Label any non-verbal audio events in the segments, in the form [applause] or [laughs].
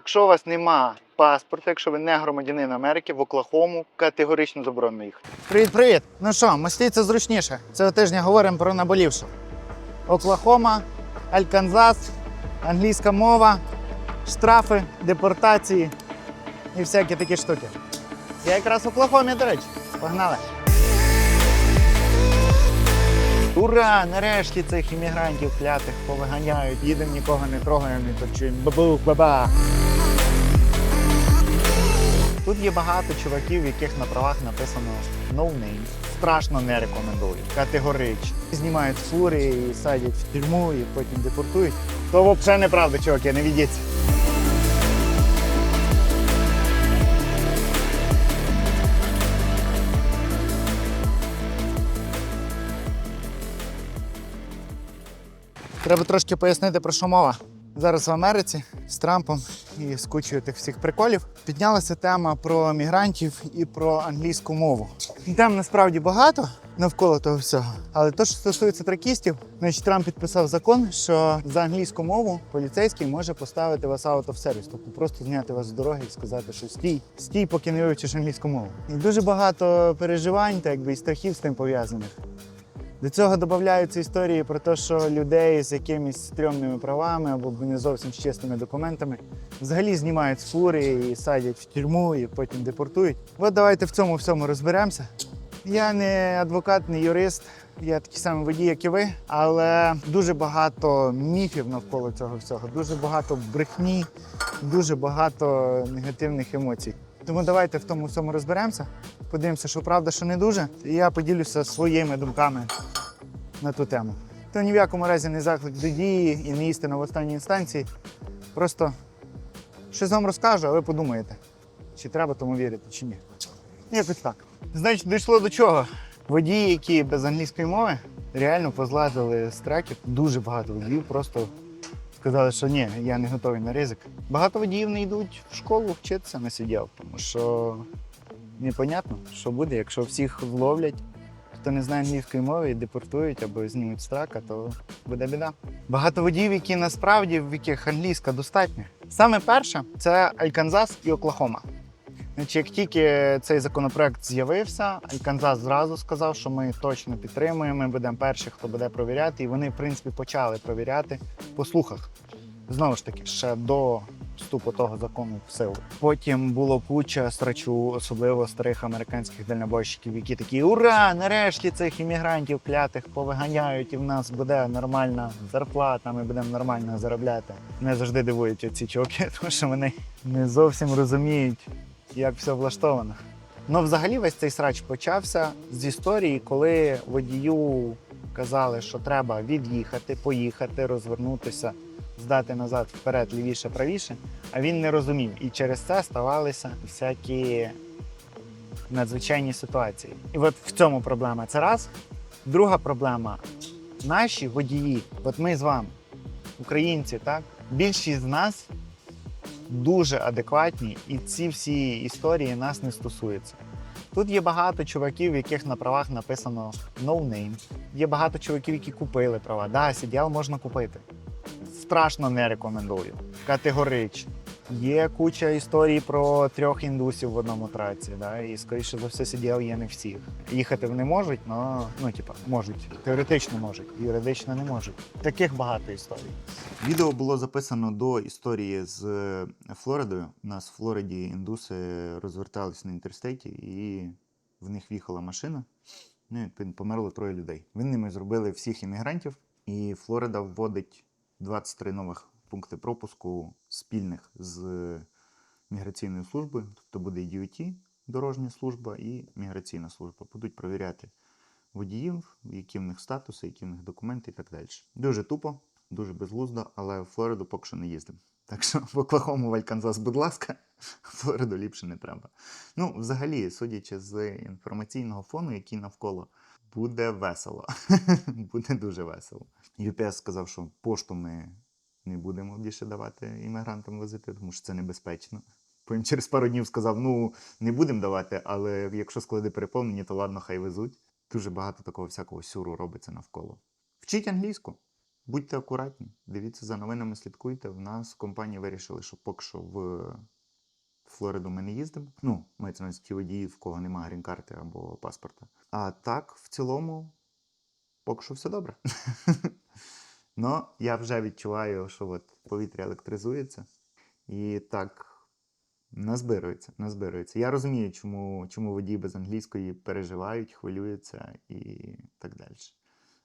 Якщо у вас нема паспорта, якщо ви не громадянин Америки, в Оклахому категорично заборонено їхати. Привіт, привіт! Ну що, мислі це зручніше. Цього тижня говоримо про наболівшу. Оклахома, Альканзас, англійська мова, штрафи, депортації і всякі такі штуки. Я якраз в Оклахомі, до речі. Погнали! Ура! Нарешті цих іммігрантів клятих повиганяють, їдемо, нікого не трогаємо, не торчуємо. Бабух, баба. Тут є багато чуваків, в яких на правах написано no name. Страшно не рекомендую. Категорично. Знімають з фури і садять в тюрму, і потім депортують. То взагалі неправда, чуваки, не ведіться. Треба трошки пояснити, про що мова. Зараз в Америці з Трампом і з кучою тих всіх приколів піднялася тема про мігрантів і про англійську мову. Тем насправді багато навколо того всього. Але то, що стосується тракістів, значить Трамп підписав закон, що за англійську мову поліцейський може поставити вас out of service, тобто просто зняти вас з дороги і сказати, що стій, стій, поки не вивчиш англійську мову. І дуже багато переживань, так якби і страхів з тим пов'язаних. До цього додаються історії про те, що людей з якимись стрьомними правами або не зовсім з документами взагалі знімають з фури і садять в тюрму і потім депортують. От давайте в цьому всьому розберемося. Я не адвокат, не юрист, я такий самий водій, як і ви, але дуже багато міфів навколо цього всього, дуже багато брехні, дуже багато негативних емоцій. Тому давайте в тому всьому розберемося. Подивимося, що правда, що не дуже. І я поділюся своїми думками на ту тему. То ні в якому разі не заклик до дії і не істина в останній інстанції. Просто щось вам розкажу, а ви подумаєте, чи треба тому вірити, чи ні. Якось так. Значить, дійшло до чого? Водії, які без англійської мови, реально позлазили з треків. Дуже багато водіїв просто сказали, що ні, я не готовий на ризик. Багато водіїв не йдуть в школу вчитися на сидів, тому що непонятно, що буде, якщо всіх вловлять, хто не знає англійської мови і депортують або знімуть страка, то буде біда. Багато водіїв, які насправді в яких англійська достатньо. Саме перше це Альканзас і Оклахома. Значить, як тільки цей законопроект з'явився, Альканзас зразу сказав, що ми точно підтримуємо, ми будемо перші, хто буде провіряти. І вони, в принципі, почали провіряти по слухах. Знову ж таки, ще до вступу того закону в силу. Потім було куча страчу, особливо старих американських дальнобойщиків, які такі ура! Нарешті цих іммігрантів клятих повиганяють, і в нас буде нормальна зарплата, ми будемо нормально заробляти. Мене завжди дивують ці чуваки, [laughs] тому що вони не зовсім розуміють, як все влаштовано. Ну, взагалі, весь цей срач почався з історії, коли водію казали, що треба від'їхати, поїхати, розвернутися, здати назад вперед, лівіше, правіше. А він не розумів. І через це ставалися всякі надзвичайні ситуації. І от в цьому проблема. Це раз. Друга проблема. Наші водії, от ми з вами, українці, так, більшість з нас дуже адекватні, і ці всі історії нас не стосуються. Тут є багато чуваків, в яких на правах написано no name. Є багато чуваків, які купили права. Да, CDL можна купити. Страшно не рекомендую. Категорично. Є куча історій про трьох індусів в одному траці, да, і скоріше за все CDL є не всіх. Їхати вони можуть, но, ну типа можуть. Теоретично можуть, юридично не можуть. Таких багато історій. Відео було записано до історії з е, Флоридою. У нас в Флориді індуси розвертались на інтерстейті, і в них в'їхала машина. Ну, і померло троє людей. Вони ними зробили всіх іммігрантів, і Флорида вводить 23 нових пункти пропуску спільних з міграційною службою. Тобто буде DOT, дорожня служба, і міграційна служба. Будуть перевіряти водіїв, які в них статуси, які в них документи і так далі. Дуже тупо, дуже безглуздо, але в Флориду поки що не їздимо. Так що в Оклахому, в Альканзас, будь ласка, [laughs] Флориду ліпше не треба. Ну, взагалі, судячи з інформаційного фону, який навколо, буде весело. [laughs] буде дуже весело. UPS сказав, що пошту ми не будемо більше давати іммігрантам возити, тому що це небезпечно. Потім через пару днів сказав: ну, не будемо давати, але якщо склади переповнені, то ладно, хай везуть. Дуже багато такого всякого сюру робиться навколо. Вчіть англійську. будьте акуратні, дивіться за новинами, слідкуйте. В нас в компанії вирішили, що поки що в Флориду ми не їздимо. Ну, мається на ті водії, в кого немає грін-карти або паспорта. А так, в цілому, поки що все добре. [laughs] Ну, я вже відчуваю, що от повітря електризується. І так, назбирується, назбирується. Я розумію, чому, чому водії без англійської переживають, хвилюються і так далі.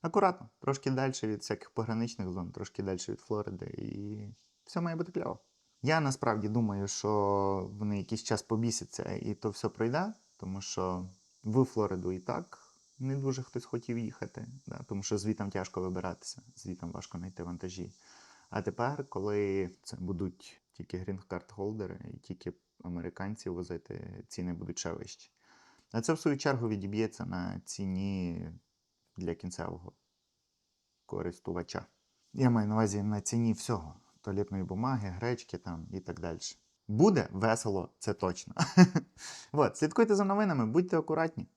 Акуратно, трошки далі від всяких пограничних зон, трошки далі від Флориди, і все має бути кльово. Я насправді думаю, що вони якийсь час побісяться і то все пройде, тому що в Флориду і так не дуже хтось хотів їхати, да, тому що звітам тяжко вибиратися, звітам важко знайти вантажі. А тепер, коли це будуть тільки грін-карт холдери і тільки американці возити, ціни будуть ще вищі. А це в свою чергу відіб'ється на ціні для кінцевого користувача. Я маю на увазі на ціні всього: туалетної бумаги, гречки там і так далі. Буде весело, це точно. [laughs] Слідкуйте за новинами, будьте акуратні.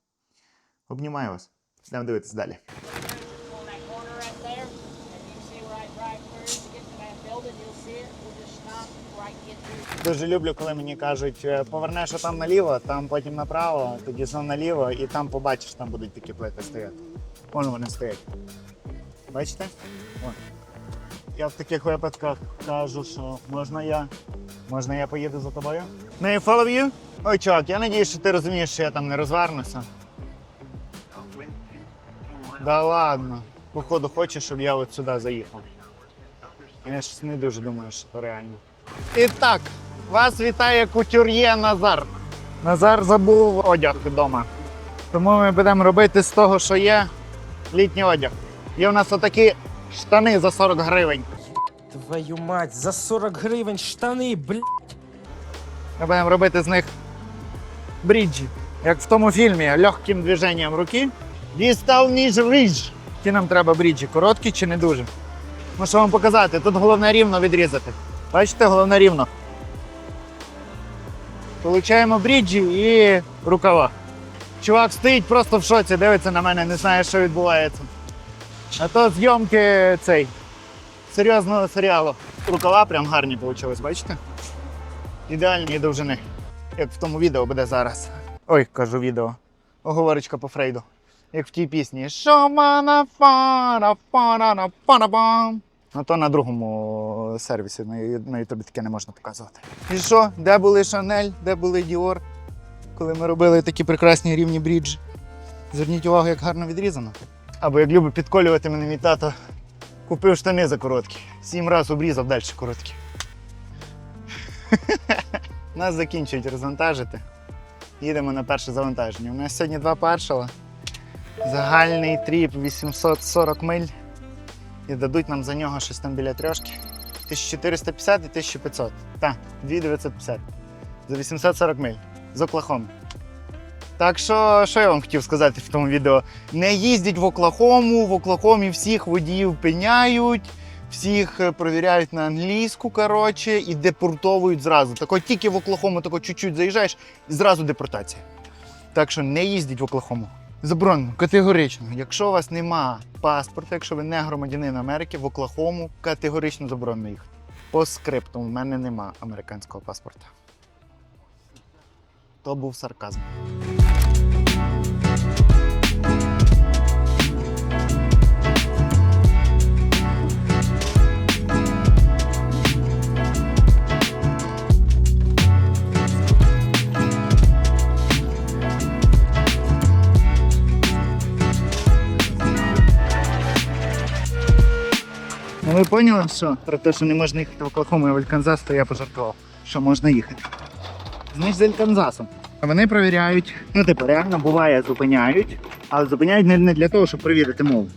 Обнімаю вас. Йдемо дивитись далі. Дуже люблю, коли мені кажуть, «Е, повернеш там наліво, там потім направо, тоді знов наліво, і там побачиш, там будуть такі плити стояти. Вон вони стоять. Бачите? Вон. Я в таких випадках кажу, що можна я. Можна я поїду за тобою? I follow you? Ой, чувак, я надію, що ти розумієш, що я там не розвернуся. Да ладно. Походу, хочеш, щоб я от сюди заїхав. Я щось не дуже думаю, що це реально. І так, вас вітає кутюр'є Назар. Назар забув одяг вдома. Тому ми будемо робити з того, що є літній одяг. Є у нас отакі штани за 40 гривень. Твою мать, за 40 гривень штани, блядь. Ми будемо робити з них бріджі. Як в тому фільмі легким движенням руки. Дістав ніж ріж. Які нам треба бріджі? Короткі чи не дуже? Ну вам показати? Тут головне рівно відрізати. Бачите, головне рівно. Получаємо бріджі і рукава. Чувак стоїть просто в шоці, дивиться на мене, не знає, що відбувається. А то зйомки цей серйозного серіалу. Рукава прям гарні вийшли, бачите? Ідеальні довжини. Як в тому відео буде зараз. Ой, кажу відео. Оговорочка по Фрейду. Як в тій пісні. Шомана фара фара на пара бам. Ну то на другому сервісі на Ютубі таке не можна показувати. І що? Де були Шанель, де були Діор, коли ми робили такі прекрасні рівні бріджі? Зверніть увагу, як гарно відрізано. Або як любить підколювати мене мій тато, купив штани за короткі. Сім разів обрізав далі короткі. [laughs] Нас закінчують розвантажити. Їдемо на перше завантаження. У нас сьогодні два паршала. Загальний тріп 840 миль. І дадуть нам за нього щось там біля трьошки. 1450 і 1500. Так, 2950. За 840 миль. З Оклахоми. Так що, що я вам хотів сказати в тому відео? Не їздіть в Оклахому, в Оклахомі всіх водіїв пиняють, всіх е, провіряють на англійську, коротше, і депортовують зразу. Тако тільки в Оклахому тако чуть-чуть заїжджаєш, і зразу депортація. Так що не їздіть в Оклахому. Заборонено, категорично. Якщо у вас нема паспорта, якщо ви не громадянин Америки, в Оклахому категорично заборонено їхати. По скрипту, в мене нема американського паспорта. То був сарказм. Ну ви поняли, що про те, що не можна їхати в Оклахому і в Альканзас, то я пожартував, що можна їхати. Знаєш, з Альканзасом. Вони перевіряють, ну типу, реально буває, зупиняють, але зупиняють не, для того, щоб перевірити мову.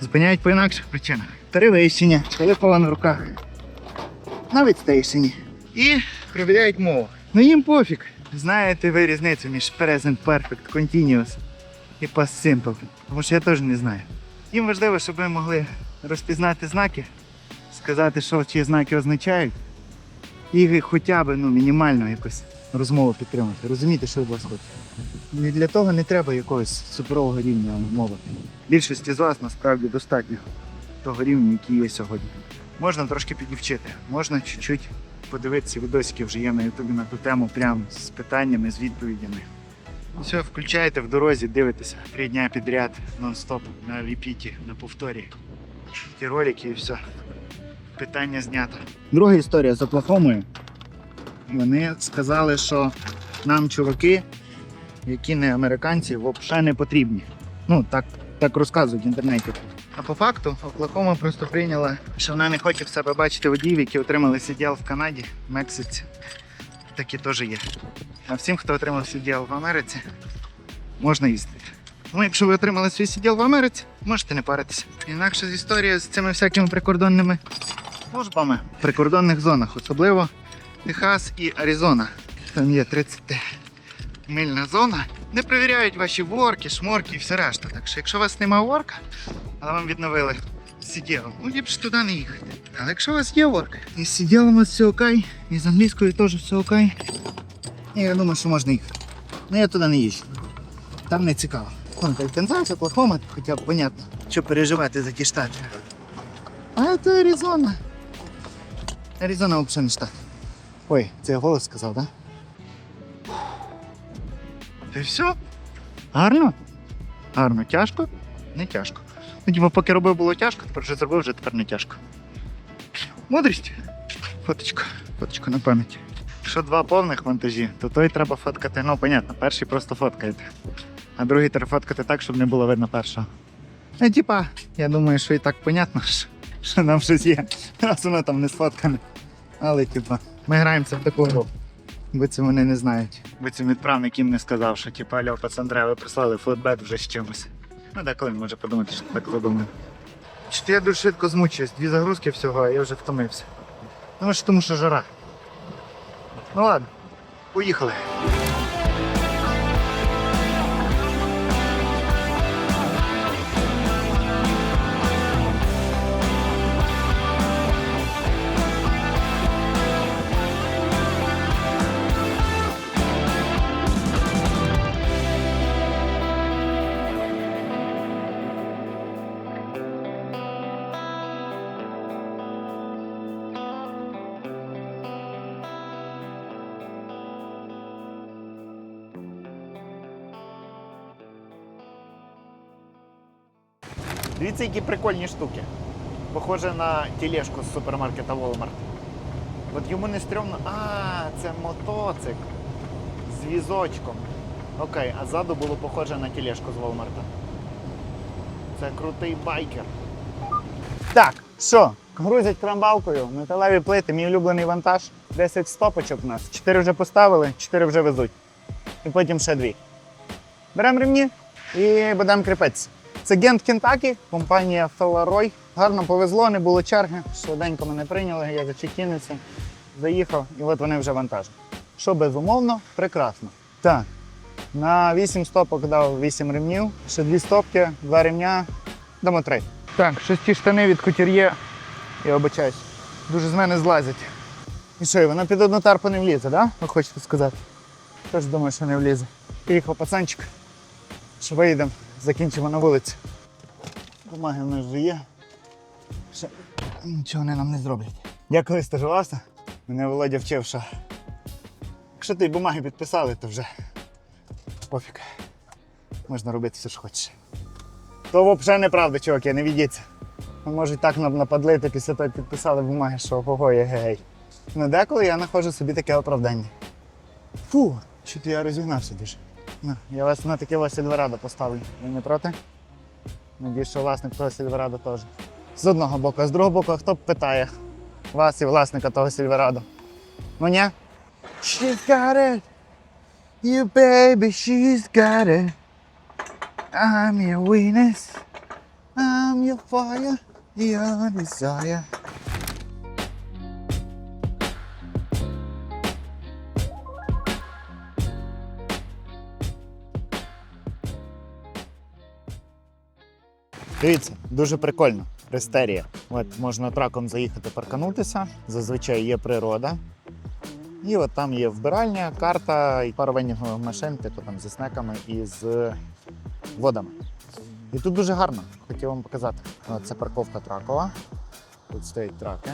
Зупиняють по інакших причинах. Перевищення, телефон в руках, на відстейшені. І перевіряють мову. Ну їм пофіг. Знаєте ви різницю між present perfect, continuous і past simple. Тому що я теж не знаю. Їм важливо, щоб ви могли розпізнати знаки, сказати, що ці знаки означають, і хоча б ну, мінімально якось розмову підтримати. Розумієте, що вас. І для того не треба якогось суперового рівня мови. Більшості з вас насправді достатньо того рівня, який є сьогодні. Можна трошки підівчити, можна чуть-чуть подивитися відосики вже є на Ютубі на ту тему, прямо з питаннями, з відповідями. Все, включаєте в дорозі, дивитеся три дня підряд, нон-стоп, на репіті, на повторі. Ті ролики і все. Питання знято. Друга історія з Оклахомою. Вони сказали, що нам чуваки, які не американці, взагалі не потрібні. Ну, так, так розказують в інтернеті. А по факту Оклахома просто прийняла, що вона не хоче в себе бачити водіїв, які отримали CDL в Канаді, в Мексиці. Такі теж є. А всім, хто отримав CDL в Америці, можна їздити. Ну, якщо ви отримали свій CDL в Америці, можете не паритися. Інакше з історією з цими всякими прикордонними службами в прикордонних зонах, особливо Техас і Аризона. Там є 30 мильна зона, де перевіряють ваші ворки, шморки і все решта. Так що, якщо у вас немає ворка, але вам відновили сиділом, ну ліпше туди не їхати. Але якщо у вас є ворк, і з сиділом у вас все окей, і з англійською теж все окей, я думаю, що можна їхати. Ну я туди не їжджу. Там не цікаво. Так Канзас, Оклахома, хоча б понятно, що переживати за ті штати. А це Аризона. Аризона взагалі не штат. Ой, це я голос сказав, так? Да? Та все. Гарно? Гарно. Тяжко? Не тяжко. Ну, типу, поки робив було тяжко, тепер вже зробив, вже тепер не тяжко. Мудрість. Фоточку. Фоточку на пам'ять. Якщо два повних вантажі, то той треба фоткати, ну, понятно, перший просто фоткаєте. А другий треба фоткати так, щоб не було видно першого. Ну, типа, я думаю, що і так понятно, що, нам щось є, раз воно там не сфоткане. Але, типа, ми граємося в таку гру. Бо це вони не знають. Бо цим відправник їм не сказав, що типа Альо, пацандре, ви прислали флотбет вже з чимось. Ну деколи він може подумати, що так задумав. Чи я дуже швидко змучуюсь, дві загрузки всього, а я вже втомився. Ну, що тому що жара. Ну ладно, поїхали. Дивіться, які прикольні штуки. Похоже на тележку з супермаркета Walmart. От йому не стрьомно. А, це мотоцикл з візочком. Окей, а ззаду було похоже на тележку з Walmart. Це крутий байкер. Так, що? Грузять крамбалкою, металеві плити, мій улюблений вантаж. 10 стопочок у нас. 4 вже поставили, 4 вже везуть. І потім ще дві. Беремо ремні і будемо кріпитися. Це Гент Кентакі, компанія Феларой. Гарно повезло, не було черги. Швиденько мене прийняли, я зачекінився, заїхав, і от вони вже вантажні. Що безумовно, прекрасно. Так, на 8 стопок дав 8 ремнів, ще 2 стопки, 2 ремня, дамо 3. Так, щось ті штани від кутюр'є, я обичаюсь, дуже з мене злазять. І що, і вона під одну тарпу не влізе, так? Да? Ви хочете сказати? Теж думаю, що не влізе. Приїхав пацанчик, що виїдемо, закінчимо на вулиці. Бумаги в нас вже є. Ще нічого вони нам не зроблять. Я коли стажувався, мене Володя вчив, що якщо ти бумаги підписали, то вже пофіг. Можна робити все, що хочеш. То взагалі неправда, чуваки, не відіться. Ну, Можуть так нам нападлити після того, як підписали бумаги, що ого, є гей. Ну деколи я знаходжу собі таке оправдання. Фу, що то я розігнався дуже. Ну, я вас на таке ось Сільверадо поставлю. Ви не проти? Надіюсь, що власник того Сільверадо теж. З одного боку, а з другого боку, хто питає вас і власника того Сільверадо? Ну ні? She's got it. You baby, she's got it. I'm your weakness. I'm your fire, your desire. Дивіться, дуже прикольно. Рестерія. От можна траком заїхати парканутися. Зазвичай є природа. І от там є вбиральня, карта і пара вендінгових машин, типу там зі снеками і з водами. І тут дуже гарно, хотів вам показати. От, це парковка тракова. Тут стоять траки.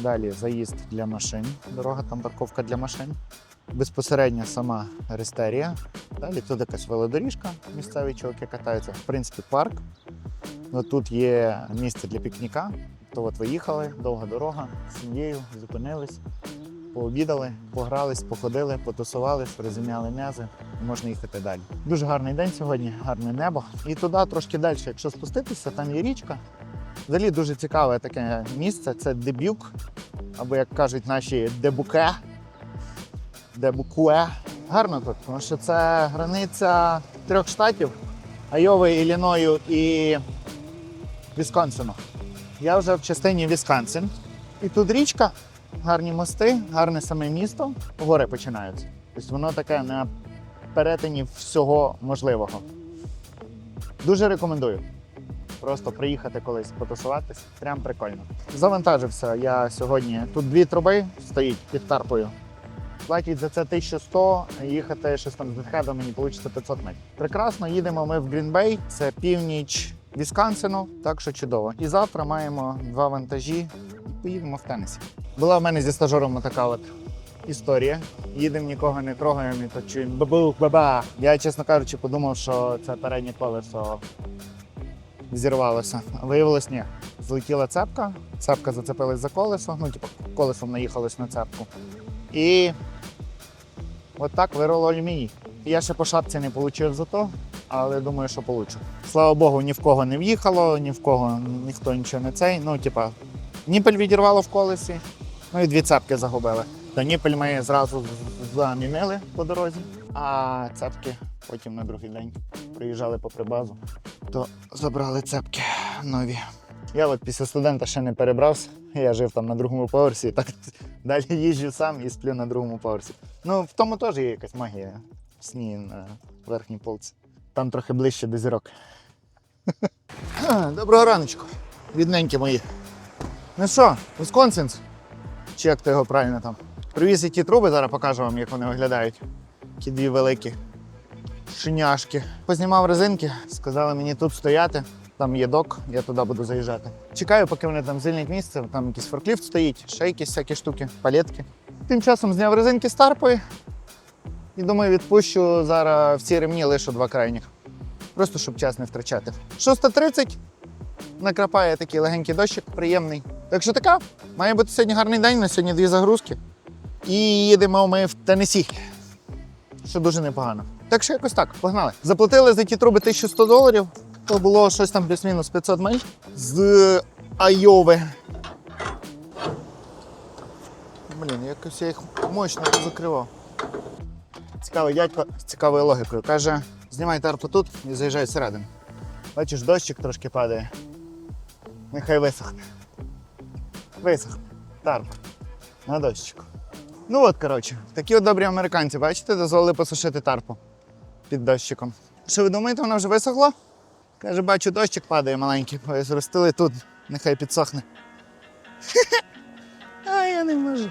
Далі заїзд для машин. Дорога, там парковка для машин. Безпосередньо сама рестерія. Далі тут якась велодоріжка, місцеві чуваки катаються. В принципі, парк. Ну, тут є місце для пікніка. То от виїхали, довга дорога з сім'єю, зупинились, пообідали, погрались, походили, потусувались, розім'яли м'язи. Можна їхати далі. Дуже гарний день сьогодні, гарне небо. І туди трошки далі, якщо спуститися, там є річка. Взагалі дуже цікаве таке місце. Це Дебюк, або як кажуть наші Дебуке. Дебукуе. Гарно тут, тому що це границя трьох штатів: Айови, Ілліною і Вісконсину. Я вже в частині Вісконсин. І тут річка, гарні мости, гарне саме місто. Гори починаються. Тобто воно таке на перетині всього можливого. Дуже рекомендую. Просто приїхати колись потусуватись. Прям прикольно. Завантажився я сьогодні. Тут дві труби стоїть під тарпою. Платять за це 1100, їхати щось там з Медхедом мені вийде 500 метрів. Прекрасно, їдемо ми в Грінбей, це північ Вісконсину, так що чудово. І завтра маємо два вантажі і поїдемо в Теннесі. Була в мене зі стажером така от історія. Їдемо, нікого не трогаємо, і то чуємо бабух, баба. Я, чесно кажучи, подумав, що це переднє колесо зірвалося. Виявилось, ні. Злетіла цепка, цепка зацепилась за колесо, ну, типу, колесом наїхалось на цепку. І от так вирвало алюміній. Я ще по шапці не отримав за то, але думаю, що получу. Слава Богу, ні в кого не в'їхало, ні в кого ніхто нічого не цей. Ну, типа, ніпель відірвало в колесі, ну і дві цепки загубили. То ніпель ми зразу замінили по дорозі, а цепки потім на другий день приїжджали по прибазу, то забрали цепки нові. Я от після студента ще не перебрався. Я жив там на другому поверсі, так [laughs] далі їжджу сам і сплю на другому поверсі. Ну, в тому теж є якась магія. В сні на верхній полці. Там трохи ближче до зірок. Доброго раночку, бідненькі мої. Ну що, Висконсинс? Чи як то його правильно там? Привіз і ті труби, зараз покажу вам, як вони виглядають. Ті дві великі шиняшки. Познімав резинки, сказали мені тут стояти. Там є док, я туди буду заїжджати. Чекаю, поки вони там звільнять місце, там якийсь форкліфт стоїть, ще якісь всякі штуки, палетки. Тим часом зняв резинки з тарпою і думаю, відпущу зараз всі ремні лишу два крайніх. Просто щоб час не втрачати. 6.30 накрапає такий легенький дощик, приємний. Так що така, має бути сьогодні гарний день, на сьогодні дві загрузки. І їдемо ми в Теннессі, що дуже непогано. Так що якось так, погнали. Заплатили за ті труби 1100 доларів. То було щось там плюс-мінус 500 миль з Айови. Блін, якось я їх мощно закривав. Цікавий дядько з цікавою логікою. Каже, знімай тарпу тут і заїжджай всередину. Бачиш, дощик трошки падає. Нехай висохне. Висохне. Тарп. На дощику. Ну от, коротше, такі от добрі американці, бачите, дозволили посушити тарпу під дощиком. Що ви думаєте, вона вже висохла? Каже, бачу, дощик падає маленький, зростили тут, нехай підсохне. Я не можу.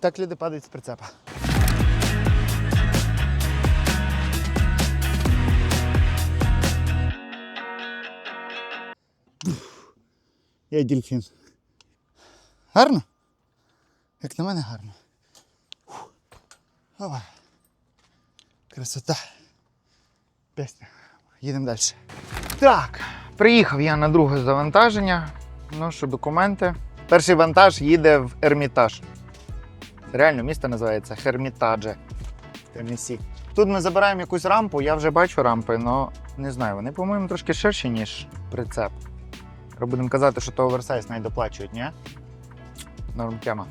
Так люди падають з прицепа. Я дільфін. Гарно? Як на мене гарно. Ова. Красота. Пісня. Їдемо далі. Так, приїхав я на друге завантаження. Що, документи. Перший вантаж їде в Ермітаж. Реально місто називається Хермітадже в Теннессі. Тут ми забираємо якусь рампу, я вже бачу рампи, але не знаю, вони, по-моєму, трошки ширші, ніж прицеп. Треба будемо казати, що то оверсайз навіть доплачують, ні? Норм тема.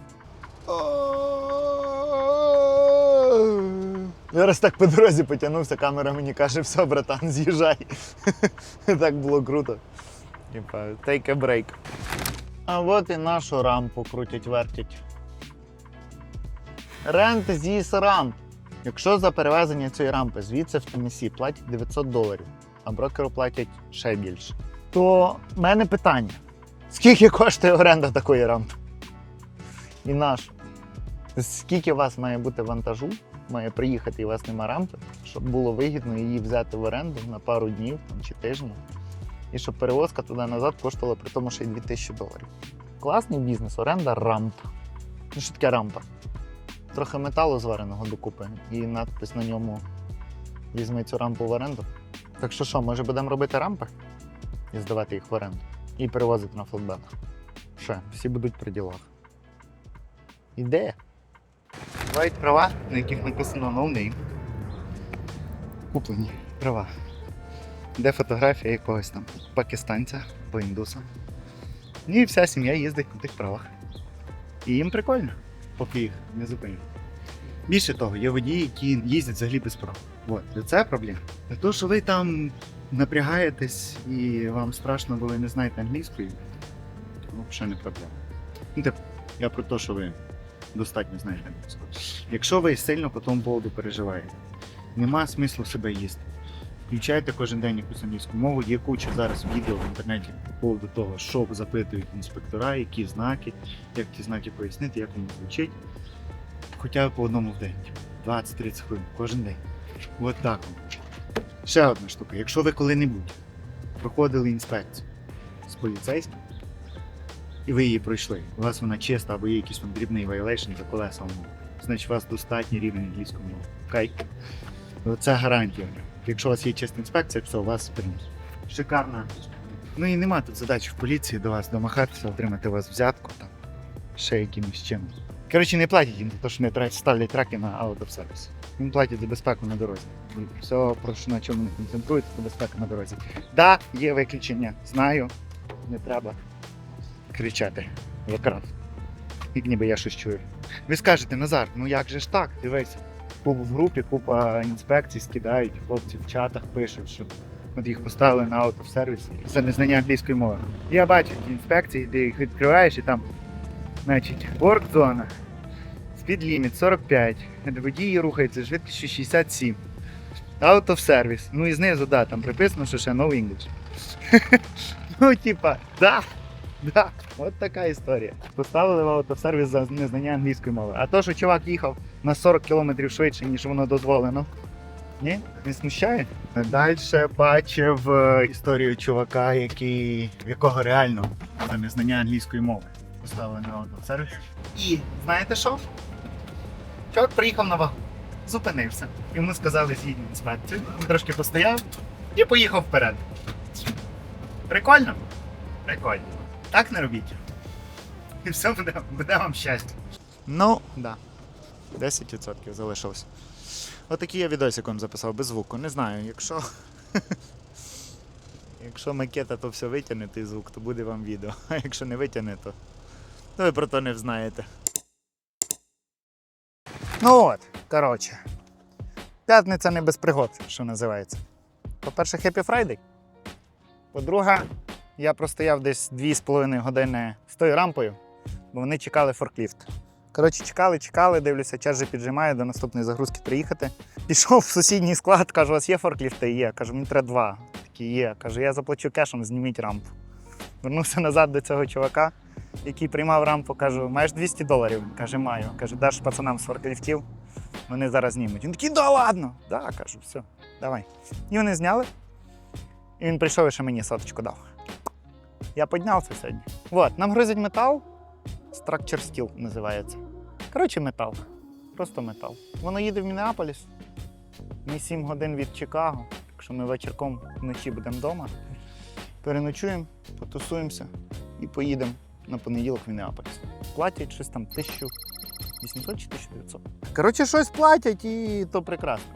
Я раз так по дорозі потягнувся, камера мені каже, все, братан, з'їжджай. [laughs] так було круто. Типа, take a break. А от і нашу рампу крутять, вертять. Rent this ramp. Якщо за перевезення цієї рампи звідси в Теннессі платять 900 доларів, а брокеру платять ще більше, то в мене питання: скільки коштує оренда такої рампи? І наш? Скільки у вас має бути вантажу, має приїхати і у вас нема рампи, щоб було вигідно її взяти в оренду на пару днів там, чи тижнів, і щоб перевозка туди-назад коштувала при тому, ще й 2000 доларів. Класний бізнес, оренда рамп. Ну що таке рампа? Трохи металу звареного докупи і надпис на ньому візьми цю рампу в оренду. Так що що, може будемо робити рампи і здавати їх в оренду і перевозити на флотбенах. Ще, всі будуть при ділах. Ідея. Бувають права, на яких написано no. Куплені права. Де фотографія якогось там пакистанця по індуса. І вся сім'я їздить на тих правах. І їм прикольно, поки їх не зупинять. Більше того, є водії, які їздять взагалі без прав. От, це проблема. Не то, що ви там напрягаєтесь і вам страшно, бо ви не знаєте англійської, взагалі не проблема. Ну, типу, я про те, що ви достатньо знаєте англійську. Якщо ви сильно по тому поводу переживаєте, нема смислу себе їсти. Включайте кожен день якусь англійську мову. Є куча зараз відео в інтернеті по поводу того, що запитують інспектора, які знаки, як ті знаки пояснити, як вони звучить. Хоча б по одному в день, 20-30 хвилин, кожен день. От так. Ще одна штука. Якщо ви коли-небудь проходили інспекцію з поліцейським, і ви її пройшли, у вас вона чиста або є якийсь там дрібний вайлейшн за колесом, значить у вас достатній рівень англійської мови. Окей? Це гарантія. Якщо у вас є чиста інспекція, все, у вас приймуть. Шикарна. Ну і нема тут задачі в поліції до вас домахатися, отримати у вас взятку там, ще якимось чином. Коротше, не платять їм за те, що не ставлять траки на аутосервіс. Їм платять за безпеку на дорозі. Все, про що на чому вони концентруються, це безпека на дорозі. Так, да, є виключення, знаю, не треба кричати якраз. Як ніби я щось чую. Ви скажете, Назар, ну як же ж так? Дивись. Куп в групі купа інспекцій скидають, хлопці в чатах пишуть, що от їх поставили на аутосервіс за незнання англійської мови. Я бачу ті інспекції, де їх відкриваєш і там, значить, ворк-зона, спідліміт 45, водії рухаються з швидкістю 67. Out of service. Ну і знизу, да, там приписано, що ще no English. [laughs] ну, типа, да, да, от така історія. Поставили в аутосервіс за незнання англійської мови. А то, що чувак їхав на 40 км швидше, ніж воно дозволено. Ні? Не смущає? Далі бачив е, історію чувака, який, в якого реально за незнання англійської мови поставили на аутосервіс. І знаєте що? Чувак приїхав на вагу, зупинився. Йому сказали в інспекцію, він трошки постояв і поїхав вперед. Прикольно? Прикольно. Так не робіть. І все буде, буде вам щастя. Ну, так. Да. 10% залишилось. Отакий я відосик вам записав без звуку. Не знаю, якщо. [laughs] Якщо макета то все витягне той звук, то буде вам відео. А якщо не витягне, то, то ви про то не взнаєте. Ну от, коротше. П'ятниця не без пригод, що називається. По-перше, Happy Friday. По-друге, я простояв десь 2,5 години з тою рампою, бо вони чекали форкліфт. Коротше, чекали, чекали, дивлюся, час же піджимає до наступної загрузки приїхати. Пішов в сусідній склад, кажу, у вас є форкліфти? Є. Кажу, мені треба два. Такі є. Кажу, я заплачу кешем, зніміть рампу. Вернувся назад до цього чувака, який приймав рампу, кажу, маєш 200 доларів? Каже, маю. Каже, даш пацанам з форкліфтів, вони зараз знімуть. Він такий, да ладно. Да, кажу, все, давай. І вони зняли. І він прийшов і ще мені соточку дав. Я піднявся сьогодні. От, нам грузять метал. Structure Steel називається. Коротше, метал. Просто метал. Воно їде в Мінеаполіс. Ми 7 годин від Чикаго. Так що ми вечірком вночі будемо вдома. Переночуємо, потусуємося і поїдемо на понеділок в Мінеаполіс. Платять щось там 1800 чи 1900. Коротше, щось платять і то прекрасно.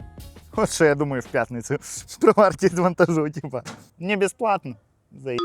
От що я думаю в п'ятницю [laughs] про вартість вантажу, типа. Не безплатно. Заї...